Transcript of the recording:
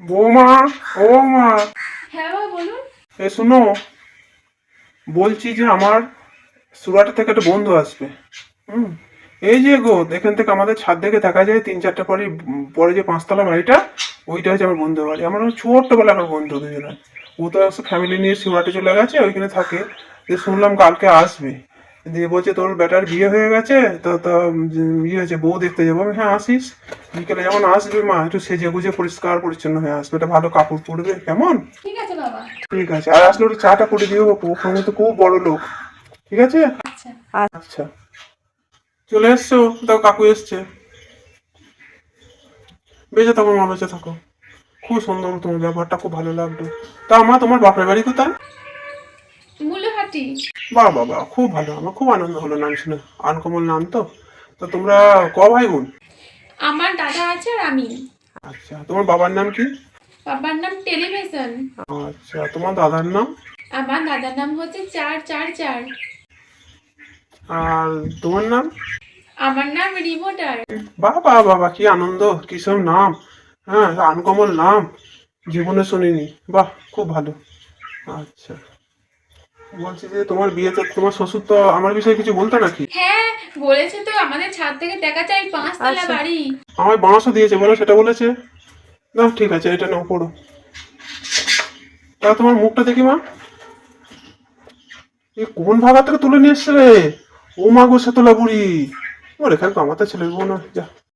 বৌমা ও মা হ্যাঁ বলুন। এ শুনো বলছি যে আমার সুরাটা থেকে একটা বন্ধু আসবে। হুম? এই যে গো এখান থেকে আমাদের ছাদ থেকে দেখা যায় তিন চারটে পরে পরে যে পাঁচতলা বাড়িটা ওইটা হচ্ছে আমার বন্ধু বাড়ি। আমার ওই ছোট্টবেলাকার বন্ধু দুজনে। ও তো ফ্যামিলি নিয়ে সুরাটে চলে গেছে ওইখানে থাকে। যে শুনলাম কালকে আসবে। দিয়ে বলছে তোর বেটার বিয়ে হয়ে গেছে তো তো ইয়ে হয়েছে বউ দেখতে যাব। আমি, হ্যাঁ আসিস। বিকেলে যেমন আসবে মা একটু সেজে গুজে পরিষ্কার পরিচ্ছন্ন হয়ে আসবে। একটা ভালো কাপড় পরবে কেমন? ঠিক আছে বাবা। ঠিক আছে আর আসলে ওটা চাটা করে দিও ওখানে তো খুব বড় লোক। ঠিক আছে? আচ্ছা। আচ্ছা। চলে এসছো তাও কাকু এসছে। বেঁচে থাকো মা বেঁচে থাকো। খুব সুন্দর তোমার ব্যাপারটা খুব ভালো লাগল। তা মা তোমার বাপের বাড়ি কোথায়? মূল্যহাটি বাহ বাবা খুব ভালো। আমার খুব আনন্দ হলো নাম শুনে। আনকমল নাম তো। তো তোমরা ক ভাই বোন? আমার দাদা আছে আর আমি। আচ্ছা তোমার বাবার নাম কি? বাবার নাম টেলিভিশন। আচ্ছা তোমার দাদার নাম? আমার দাদার নাম হচ্ছে চার চার চার। আর তোমার নাম? আমার নাম রিমোটার বাহ বাহ বাবা কি আনন্দ কি সব নাম। হ্যাঁ আনকমল নাম। জীবনে শুনিনি। বাহ খুব ভালো। আচ্ছা। বলছি যে তোমার বিয়েতে তোমার শ্বশুর তো আমার বিষয়ে কিছু বলতো নাকি? হ্যাঁ বলেছে তো আমাদের ছাদ থেকে দেখা যায় পাঁচতলা বাড়ি। আমায় বাঁশও দিয়েছে বলো সেটা বলেছে? না ঠিক আছে এটা নাও পড়ো। তা তোমার মুখটা দেখি মা। এ কোন ভাগা থেকে তুলে নিয়ে এসছে রে? ও মা গো সেতলা বুড়ি ওর এখানে তো আমার তো ছেলে বউ না যা।